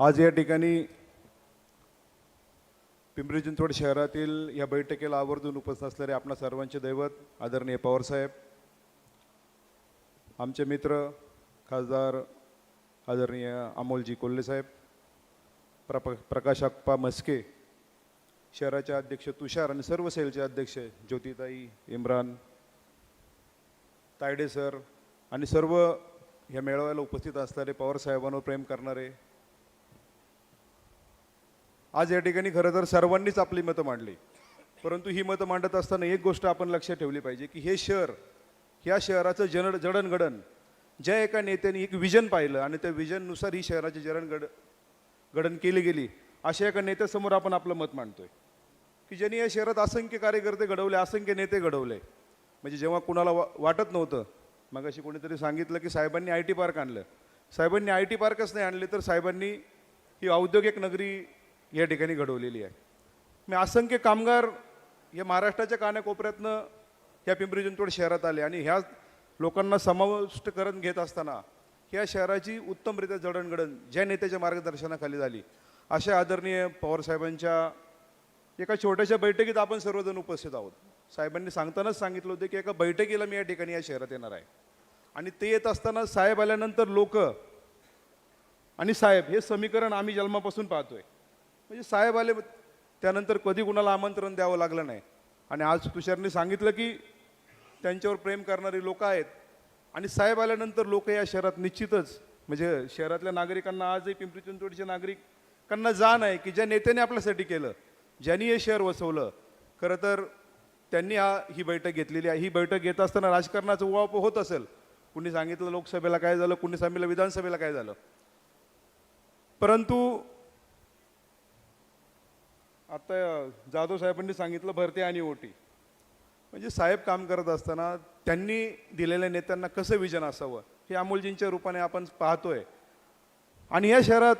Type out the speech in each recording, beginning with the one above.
आज या ठिकाणी पिंपरी चिंचवड शहरातील या बैठकीला आवर्जून उपस्थित असलेले आपणा सर्वांचे दैवत आदरणीय पवारसाहेब आमचे मित्र खासदार आदरणीय अमोलजी कोल्हेसाहेब प्रप प्रकाश अप्पा मस्के शहराचे अध्यक्ष तुषार आणि सर्व सेलचे अध्यक्ष ज्योतिताई इम्रान तायडे सर आणि सर्व या मेळाव्याला उपस्थित असणारे पवारसाहेबांवर प्रेम करणारे आज या ठिकाणी खरं तर सर्वांनीच आपली मतं मांडली. परंतु ही मतं मांडत असताना एक गोष्ट आपण लक्षात ठेवली पाहिजे की हे शहर ह्या शहराचं जन जडणघडण ज्या एका नेत्याने एक विजन पाहिलं आणि त्या विजननुसार ही शहराची जडणघड घडण केली गेली अशा एका नेत्यासमोर आपण आपलं मत मांडतोय. की ज्यांनी या शहरात असंख्य कार्यकर्ते घडवले असंख्य नेते घडवले म्हणजे जेव्हा कुणाला वा वाटत नव्हतं मग अशी कोणीतरी सांगितलं की साहेबांनी आय टी पार्क आणलं. साहेबांनी आय टी पार्कच नाही आणले तर साहेबांनी ही औद्योगिक नगरी या ठिकाणी घडवलेली आहे. मी असंख्य कामगार या महाराष्ट्राच्या कानाकोपऱ्यातनं ह्या पिंपरी चिंचवड शहरात आले आणि ह्या लोकांना समाविष्ट करून घेत असताना ह्या शहराची उत्तमरित्या जडणघडण ज्या नेत्याच्या मार्गदर्शनाखाली झाली अशा आदरणीय पवारसाहेबांच्या एका छोट्याशा बैठकीत आपण सर्वजण उपस्थित आहोत. साहेबांनी सांगतानाच सांगितलं होतं की एका बैठकीला मी या ठिकाणी या शहरात येणार आहे. आणि ते येत असताना साहेब आल्यानंतर लोक आणि साहेब हे समीकरण आम्ही जन्मापासून पाहतोय. म्हणजे साहेब आले त्यानंतर कधी कुणाला आमंत्रण द्यावं लागलं नाही. आणि आज तुषारने सांगितलं की त्यांच्यावर प्रेम करणारी लोक आहेत. आणि साहेब आल्यानंतर लोक या शहरात निश्चितच म्हणजे शहरातल्या नागरिकांना आजही पिंपरी चिंचवडच्या नागरिकांना जाण आहे की ज्या नेत्याने आपल्यासाठी केलं ज्यांनी हे शहर वसवलं. खरं तर त्यांनी हा ही बैठक घेतलेली आहे. ही बैठक घेत असताना राजकारणाचं उवाप होत असेल. कुणी सांगितलं लोकसभेला काय झालं कुणी सांगितलं विधानसभेला काय झालं. परंतु आता जाधव साहेबांनी सांगितलं भरती आणि ओटी. म्हणजे साहेब काम करत असताना त्यांनी दिलेल्या नेत्यांना कसं विजन असावं? हे अमोलजींच्या रूपाने आपण पाहतोय. आणि या शहरात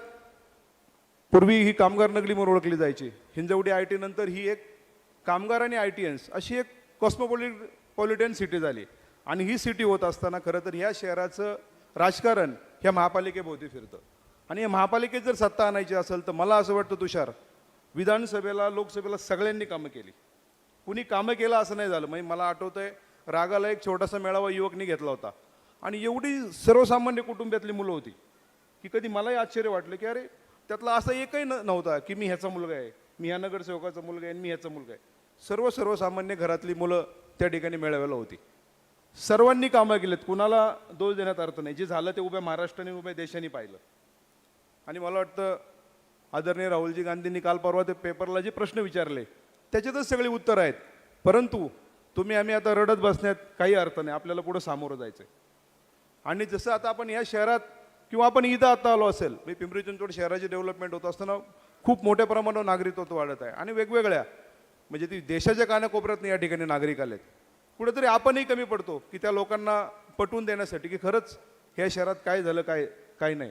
पूर्वी ही कामगार नगरी म्हणून ओळखली जायची. हिंजवडी आय टी नंतर ही एक कामगार आणि आय टी एन्स अशी एक कॉस्मोपॉलि पॉलिटन सिटी झाली. आणि ही सिटी होत असताना खरं तर ह्या शहराचं राजकारण ह्या महापालिकेभोवती फिरतं. आणि या महापालिकेत जर सत्ता आणायची असेल तर मला असं वाटतं तुषार विधानसभेला लोकसभेला सगळ्यांनी कामं केली. कुणी कामं केलं असं नाही झालं. म्हणजे मला आठवतंय रागाला एक छोटासा मेळावा युवकनी घेतला होता. आणि एवढी सर्वसामान्य कुटुंबातली मुलं होती की कधी मलाही आश्चर्य वाटलं की अरे त्यातला असा एकही न नव्हता की मी ह्याचा मुलगा आहे मी ह्या नगरसेवकाचा मुलगा आहे आणि मी ह्याचा मुलगा आहे. सर्व सर्वसामान्य घरातली मुलं त्या ठिकाणी मेळाव्याला होती. सर्वांनी कामं केलेत. कुणाला दोष देण्यात अर्थ नाही. जे झालं ते उभ्या महाराष्ट्राने उभ्या देशाने पाहिलं. आणि मला वाटतं आदरणीय राहुलजी गांधींनी काल परवा ते पेपरला जे प्रश्न विचारले त्याच्यातच सगळी उत्तरं आहेत. परंतु तुम्ही आम्ही आता रडत बसण्यात काही अर्थ नाही आपल्याला पुढं सामोरं जायचं आहे आणि जसं आता आपण या शहरात किंवा आपण इथं आता आलो असेल मी पिंपरी चिंचवड शहराची डेव्हलपमेंट होत असताना खूप मोठ्या प्रमाणावर नागरिकत्व वाढत आहे. आणि वेगवेगळ्या म्हणजे ती देशाच्या कानाकोपऱ्यात या ठिकाणी नागरिक आलेत. कुठेतरी आपणही कमी पडतो की त्या लोकांना पटवून देण्यासाठी की खरंच ह्या शहरात काय झालं काय काय नाही.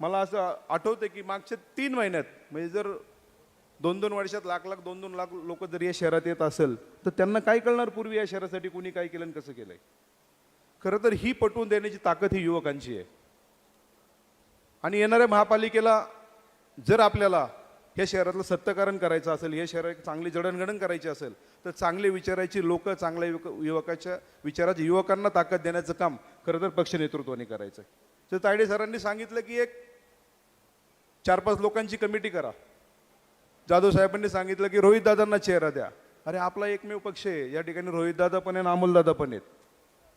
मला असं आठवतं की मागच्या तीन महिन्यात म्हणजे जर दोन दोन वर्षात लाख लाख दोन दोन लाख लोक जर या शहरात येत असेल तर त्यांना काय कळणार पूर्वी या शहरासाठी? कुणी काय केलं आणि कसं केलंय? खरं तर ही पटवून देण्याची ताकद ही युवकांची आहे. आणि येणाऱ्या महापालिकेला जर आपल्याला या शहरातलं सत्यकारण करायचं असेल या शहरात चांगली जडणघडण करायची असेल तर चांगले विचारायची लोक चांगल्या युवक युवकाच्या विचाराच्या युवकांना ताकद देण्याचं काम खरं तर पक्ष नेतृत्वाने करायचं आहे तर तायडे सरांनी सांगितलं की एक चार पाच लोकांची कमिटी करा. जाधव साहेबांनी सांगितलं की रोहित दादांना चेहरा द्या. अरे आपला एकमेव पक्ष आहे. या ठिकाणी रोहित दादा पण आहे आणि अमोल दादा पण आहेत.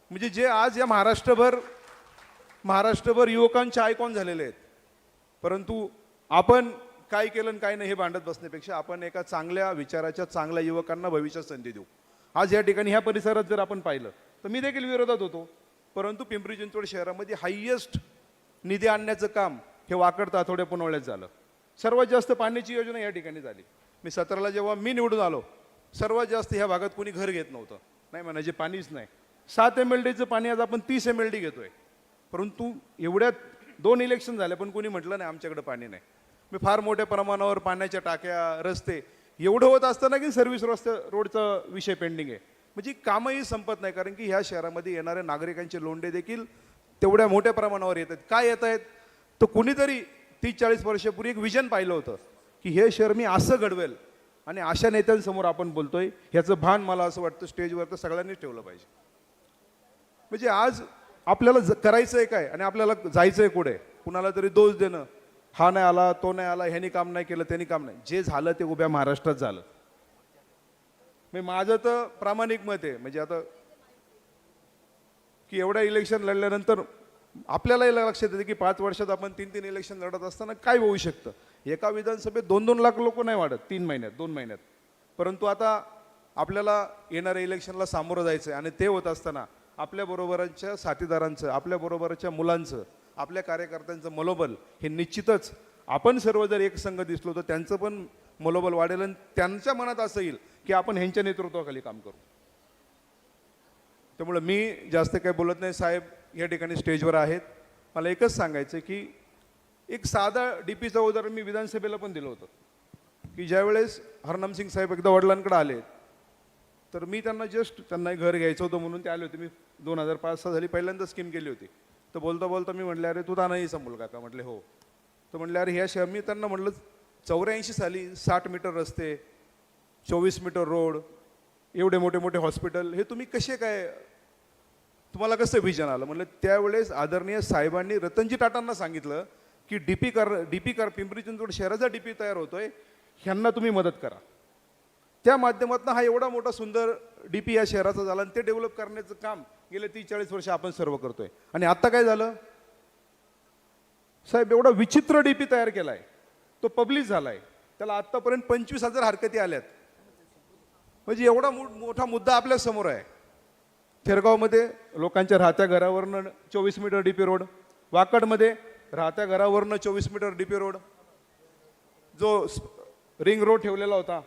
म्हणजे जे आज या महाराष्ट्रभर महाराष्ट्रभर युवकांचे आयकॉन झालेले आहेत. परंतु आपण काय केलं आणि काय नाही हे भांडत बसण्यापेक्षा आपण एका चांगल्या विचाराच्या चांगल्या युवकांना भविष्यात संधी देऊ. आज या ठिकाणी ह्या परिसरात जर आपण पाहिलं तर मी देखील विरोधात होतो. परंतु पिंपरी चिंचवड शहरामध्ये हायेस्ट निधी आणण्याचं काम हे वाकडतं आठवडे पुनवल्यात झालं. सर्वात जास्त पाण्याची योजना या ठिकाणी झाली. मी सतराला जेव्हा मी निवडून आलो सर्वात जास्त ह्या भागात कोणी घर घेत नव्हतं. नाही म्हणायचे पाणीच नाही. सात एम एल डीचं पाणी आज आपण तीस एम एल डी घेतोय. परंतु एवढ्यात दोन इलेक्शन झाले पण कोणी म्हटलं नाही आमच्याकडे पाणी नाही. मी फार मोठ्या प्रमाणावर पाण्याच्या टाक्या रस्ते एवढं होत असताना की सर्व्हिस रस्ते रोडचा विषय पेंडिंग आहे. म्हणजे कामही संपत नाही कारण की ह्या शहरामध्ये येणाऱ्या नागरिकांचे लोंढे देखील तेवढ्या मोठ्या प्रमाणावर येत आहेत. काय येत आहेत? तर कुणीतरी तीस चाळीस वर्षापूर्वी एक विजन पाहिलं होतं की हे शहर मी असं घडवेल आणि अशा नेत्यांसमोर आपण बोलतोय ह्याचं भान मला असं वाटतं स्टेजवर तर सगळ्यांनीच ठेवलं पाहिजे. म्हणजे आज आपल्याला ज- करायचंय काय आणि आपल्याला जायचंय कुठे? कुणाला तरी दोष देणं. हा नाही आला तो नाही आला ह्यानी काम नाही केलं त्यांनी काम नाही. जे झालं ते उभ्या महाराष्ट्रात झालं. मी माझं तर प्रामाणिक मत आहे म्हणजे आता की एवढ्या इलेक्शन लढल्यानंतर आपल्यालाही लक्षात येते की पाच वर्षात आपण तीन तीन इलेक्शन लढत असताना काय होऊ शकतं? एका विधानसभेत दोन दोन लाख लोक नाही वाढत तीन महिन्यात दोन महिन्यात. परंतु आता आपल्याला येणाऱ्या इलेक्शनला सामोरं जायचं आहे आणि ते होत असताना आपल्याबरोबरच्या साथीदारांचं आपल्याबरोबरच्या मुलांचं आपल्या कार्यकर्त्यांचं मनोबल हे निश्चितच आपण सर्व जर एक संघ दिसलो तर त्यांचं पण मनोबल वाढेल आणि त्यांच्या मनात असं येईल की आपण ह्यांच्या नेतृत्वाखाली काम करू. त्यामुळे मी जास्त काही बोलत नाही. साहेब या ठिकाणी स्टेजवर आहेत. मला एकच सांगायचं की एक साधा डी पीचं उदाहरण मी विधानसभेला पण दिलं होतं. की ज्यावेळेस हरनामसिंग साहेब एकदा वडिलांकडे आले तर मी त्यांना जस्ट त्यांना घर घ्यायचं होतं म्हणून ते आले होते. मी दोन हजार पाच सहा झाली पहिल्यांदा स्कीम केली होती. तर बोलता बोलता मी म्हटलं अरे तू तानाईचा मुलगा का? म्हटले हो. तर म्हटलं अरे ह्या शहर मी त्यांना म्हटलं चौऱ्याऐंशी साली साठ मीटर रस्ते चोवीस मीटर रोड एवढे मोठे मोठे हॉस्पिटल हे तुम्ही कसे काय तुम्हाला कसं विजन आलं? म्हणलं त्यावेळेस आदरणीय साहेबांनी रतनजी टाटांना सांगितलं की डी पी कर डीपी कर पिंपरी चिंचवड शहराचा डीपी तयार होतोय ह्यांना तुम्ही मदत करा. त्या माध्यमातून हा एवढा मोठा सुंदर डी पी या शहराचा झाला आणि ते डेव्हलप करण्याचं काम गेले तीस चाळीस वर्ष आपण सर्व करतोय. आणि आता काय झालं? साहेब एवढा विचित्र डी पी तयार केलाय. तो पब्लिश झालाय. त्याला आतापर्यंत पंचवीस हजार हरकती आल्यात. म्हणजे एवढा मो- मोठा मुद्दा आपल्यासमोर आहे. थेरगावमध्ये लोकांच्या राहत्या घरावरनं चोवीस मीटर डीपी रोड वाकडमध्ये राहत्या घरावरनं चोवीस मीटर डीपी रोड. जो रिंग रोड ठेवलेला होता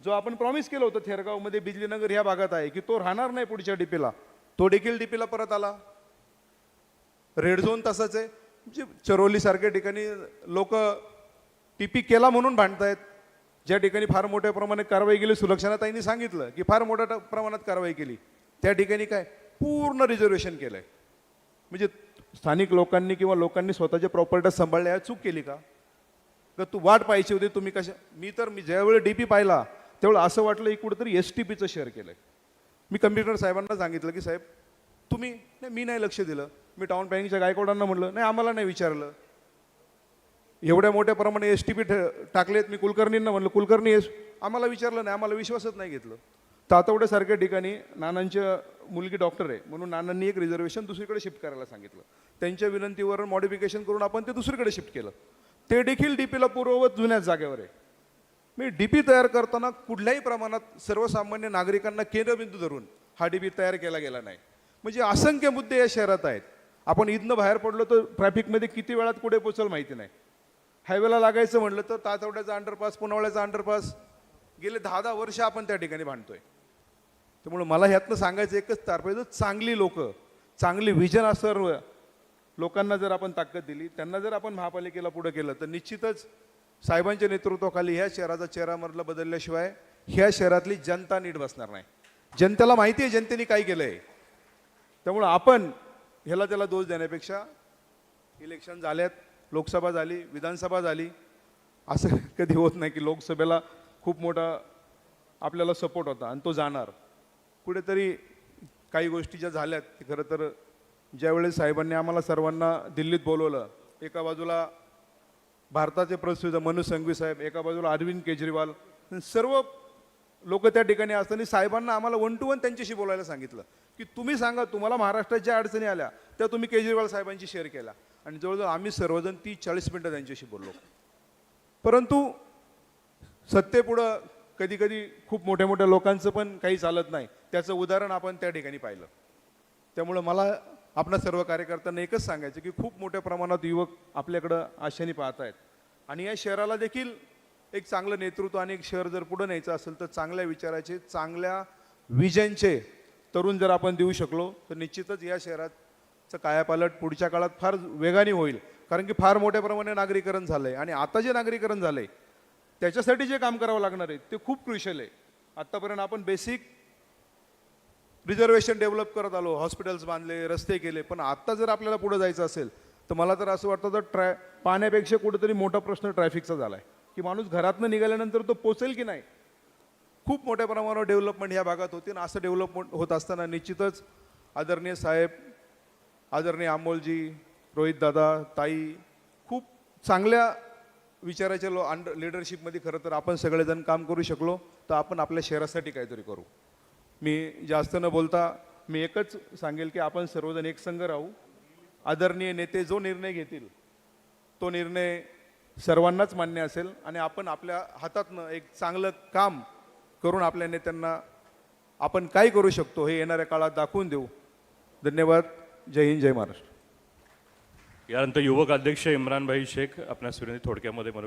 जो आपण प्रॉमिस केलं होतं थेरगावमध्ये बिजलीनगर ह्या भागात आहे की तो राहणार नाही पुढच्या डीपीला. तो देखील डीपीला परत आला. रेड झोन तसाच आहे. म्हणजे चरोलीसारख्या ठिकाणी लोक टीपी केला म्हणून भांडतायत ज्या ठिकाणी फार मोठ्या प्रमाणात कारवाई केली सुलक्षणाताईंनी सांगितलं की फार मोठ्या प्रमाणात कारवाई केली. त्या ठिकाणी काय? पूर्ण रिझर्वेशन केलंय. म्हणजे स्थानिक लोकांनी किंवा लोकांनी स्वतःच्या प्रॉपर्ट्या सांभाळल्या चूक केली का? का तू वाट पाहायची होती तुम्ही कशा मी तर मी ज्यावेळी डी पी पाहिला त्यावेळेला असं वाटलं की कुठंतरी एस टी पीचं शेअर केलंय. मी कम्प्युटर साहेबांना सांगितलं की साहेब तुम्ही नाही मी नाही लक्ष दिलं. मी टाउन प्लॅनिंगच्या गायकवाडांना म्हटलं नाही आम्हाला नाही विचारलं. एवढ्या मोठ्या प्रमाणे एस टी पी टाकलेत. मी कुलकर्णींना म्हणलं कुलकर्णी एस आम्हाला विचारलं नाही. आम्हाला विश्वासच नाही घेतलं. तातवड्यासारख्या ठिकाणी नानांच्या मुलगी डॉक्टर आहे म्हणून नानांनी एक रिझर्वेशन दुसरीकडे शिफ्ट करायला सांगितलं. त्यांच्या विनंतीवर मॉडिफिकेशन करून आपण ते दुसरीकडे शिफ्ट केलं. ते देखील डीपीला पूर्ववत जुन्याच जागेवर आहे. मी डीपी तयार करताना कुठल्याही प्रमाणात सर्वसामान्य नागरिकांना केंद्रबिंदू धरून हा डीपी तयार केला गेला नाही. म्हणजे असंख्य मुद्दे या शहरात आहेत. आपण इथनं बाहेर पडलो तर ट्रॅफिकमध्ये किती वेळात कुठे पोचल माहिती नाही. हायवेला लागायचं म्हटलं तर तातवड्याचा अंडरपास पुनावळ्याचा अंडरपास गेले दहा दहा वर्ष आपण त्या ठिकाणी भांडतोय. त्यामुळे मला ह्यातनं सांगायचं एकच तारपे चांगली लोक चांगली विजन असर लोकांना जर आपण ताकद दिली त्यांना जर आपण महापालिकेला पुढे केलं तर निश्चितच साहेबांच्या नेतृत्वाखाली ह्या शहराचा चेहरामधला बदलल्याशिवाय ह्या शहरातली जनता नीट बसणार नाही. जनतेला माहिती आहे जनतेने काय केलं आहे त्यामुळं आपण ह्याला त्याला दोष देण्यापेक्षा इलेक्शन झाल्यात लोकसभा झाली विधानसभा झाली असं कधी होत नाही की लोकसभेला खूप मोठा आपल्याला सपोर्ट होता आणि तो जाणार. कुठेतरी काही गोष्टी ज्या झाल्यात ते खरं तर ज्यावेळेस साहेबांनी आम्हाला सर्वांना दिल्लीत बोलवलं एका बाजूला भारताचे प्रसिद्ध मनु संघवी साहेब एका बाजूला अरविंद केजरीवाल सर्व लोक त्या ठिकाणी असताना साहेबांना आम्हाला वन टू वन त्यांच्याशी बोलायला सांगितलं की तुम्ही सांगा तुम्हाला महाराष्ट्रात ज्या अडचणी आल्या त्या तुम्ही केजरीवाल साहेबांशी शेअर केल्या आणि जवळजवळ आम्ही सर्वजण ती चाळीस मिनटं त्यांच्याशी बोललो. परंतु सत्तेपुढं कधी कधी खूप मोठ्या मोठ्या लोकांचं पण काही चालत नाही. त्याचं उदाहरण आपण त्या ठिकाणी पाहिलं. त्यामुळं मला आपल्या सर्व कार्यकर्त्यांना एकच सांगायचं की खूप मोठ्या प्रमाणात युवक आपल्याकडं आशेने पाहत आहेत आणि या शहराला देखील एक चांगलं नेतृत्व आणि एक शहर जर पुढं न्यायचं असेल तर चांगल्या विचाराचे चांगल्या विजनचे तरुण जर आपण देऊ शकलो तर निश्चितच या शहराचं कायापालट पुढच्या काळात फार वेगाने होईल. कारण की फार मोठ्या प्रमाणे नागरीकरण झालं आहे आणि आता जे नागरीकरण झालं आहे त्याच्यासाठी जे काम करावं लागणार आहे ते खूप क्रुशल आहे. आत्तापर्यंत आपण बेसिक रिझर्वेशन डेव्हलप करत आलो हॉस्पिटल्स बांधले रस्ते केले पण आत्ता जर आपल्याला पुढे जायचं असेल तर मला तर असं वाटतं तर ट्रॅ पाण्यापेक्षा कुठेतरी मोठा प्रश्न ट्रॅफिकचा झाला आहे की माणूस घरातनं निघाल्यानंतर तो पोचेल की नाही? खूप मोठ्या प्रमाणावर डेव्हलपमेंट ह्या भागात होती आणि असं डेव्हलपमेंट होत असताना निश्चितच आदरणीय साहेब आदरणीय अमोलजी रोहितदादा ताई खूप चांगल्या विचाराच्या लो अंडर लिडरशिपमध्ये खरं तर आपण सगळेजण काम करू शकलो तर आपण आपल्या शहरासाठी काहीतरी करू. मी जास्त न बोलता मी एकच सांगेल की आपण सर्वजण एक संघ राहू. आदरणीय नेते जो निर्णय घेतील तो निर्णय सर्वांनाच मान्य असेल आणि आपण आपल्या हातातनं एक चांगलं काम करून आपल्या नेत्यांना आपण काय करू शकतो हे येणाऱ्या काळात दाखवून देऊ. धन्यवाद. जय हिंद जय महाराष्ट्र. यानंतर युवक अध्यक्ष इम्रानभाई शेख आपल्या सुरेंद्र थोडक्यामध्ये मला